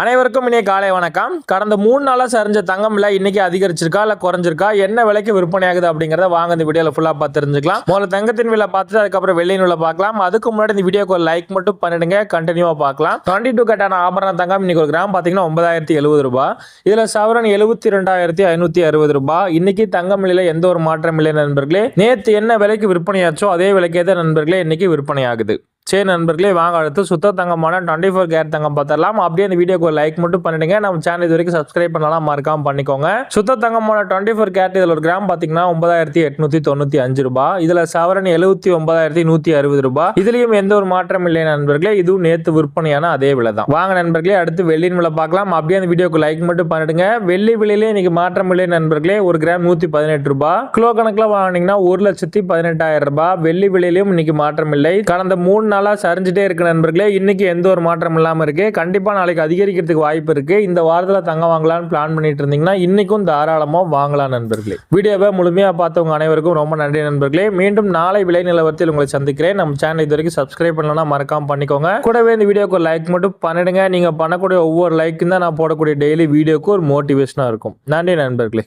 அனைவருக்கும் இனிய காலை வணக்கம். கடந்த மூணு நாளாக சரிஞ்ச தங்கம் விலை இன்னைக்கு அதிகரிச்சிருக்கா இல்லை குறைஞ்சிருக்கா? என்ன விலைக்கு விற்பனையாகுது அப்படிங்கிறத வாங்க இந்த வீடியோவில் ஃபுல்லாக பார்த்து தெரிஞ்சுக்கலாம். முதல்ல தங்கத்தின் விலை பார்த்துட்டு அதுக்கப்புறம் வெள்ளியின் விலை பார்க்கலாம். அதுக்கு முன்னாடி இந்த வீடியோக்கு ஒரு லைக் மட்டும் பண்ணிடுங்க. கண்டினியூவாக பார்க்கலாம். டுவெண்ட்டி டூ கட்டான ஆபரண தங்கம் இன்னைக்கு ஒரு கிராம் பார்த்தீங்கன்னா ஒன்பதாயிரத்தி எழுபது ரூபாய் இதில் சவரன் எழுபத்தி ரெண்டாயிரத்தி ஐநூற்றி அறுபது ரூபாய் இன்னைக்கு தங்கம் விலையில் எந்த ஒரு மாற்றம் இல்லை நண்பர்களே. நேற்று என்ன விலைக்கு விற்பனையாச்சோ அதே விலைக்கே தான் நண்பர்களே இன்னைக்கு விற்பனையாகுது. சரி நண்பர்களே வாங்க அடுத்து சுத்த தங்கமான டுவெண்ட்டி ஃபோர் கேர் தங்கம் பார்த்துடலாம். அப்படியே இந்த வீடியோக்கு ஒரு லைக் மட்டும் பண்ணிடுங்க. நம்ம சேனல் இது வரைக்கும் சப்ஸ்கிரைப் பண்ணலாம் மறக்காம பண்ணிக்கோங்க. சுத்த தங்கமான டுவெண்ட்டி ஃபோர் கேரட் இதில் ஒரு கிராம் பார்த்தீங்கன்னா ஒன்பதாயிரத்தி எட்நூத்தி தொண்ணூத்தி அஞ்சு ரூபாய் இதில் சவரன் எழுபத்தி ஒன்பதாயிரத்தி நூத்தி அறுபது ரூபாய் இதுலயும் எந்த ஒரு மாற்றம் இல்லை நண்பர்களே. இதுவும் நேத்து விற்பனையான அதே விலை தான். வாங்க நண்பர்களே அடுத்து வெள்ளியின் விலை பார்க்கலாம். அப்படியே அந்த வீடியோக்கு லைக் மட்டும் பண்ணிடுங்க. வெள்ளி விலையிலே இன்னைக்கு மாற்றம் இல்லை நண்பர்களே. ஒரு கிராம் நூத்தி பதினெட்டு ரூபாய் கிலோ கணக்கில் வாங்கினீங்கன்னா ஒரு லட்சத்தி பதினெட்டாயிரம் ரூபாய் வெள்ளி விலையிலும் இன்னைக்கு மாற்றம் இல்லை. கடந்த மூணு நாள் நாளாக சரிஞ்சிட்டே இருக்க நண்பர்களே. இன்றைக்கி எந்த ஒரு மாற்றம் இல்லாமல் இருக்குது கண்டிப்பாக நாளைக்கு அதிகரிக்கிறதுக்கு வாய்ப்பு இருக்குது இந்த வாரத்தில் தங்கம் வாங்கலாம்னு பிளான் பண்ணிட்டு இருந்தீங்கன்னா இன்றைக்கும் தாராளமாக வாங்கலாம் நண்பர்களே. வீடியோவை முழுமையாக பார்த்தவங்க அனைவருக்கும் ரொம்ப நன்றி நண்பர்களே. மீண்டும் நாளை விலை நிலவரத்தில் உங்களை சந்திக்கிறேன். நம்ம சேனல் இது வரைக்கும் சப்ஸ்கிரைப் பண்ணலாம் மறக்காமல் பண்ணிக்கோங்க. கூடவே இந்த வீடியோக்கு ஒரு லைக் மட்டும் பண்ணிடுங்க. நீங்கள் பண்ணக்கூடிய ஒவ்வொரு லைக்கும் தான் நான் போடக்கூடிய டெய்லி வீடியோக்கு ஒரு மோட்டிவேஷனாக இருக்கும். நன்றி நண்பர்களே.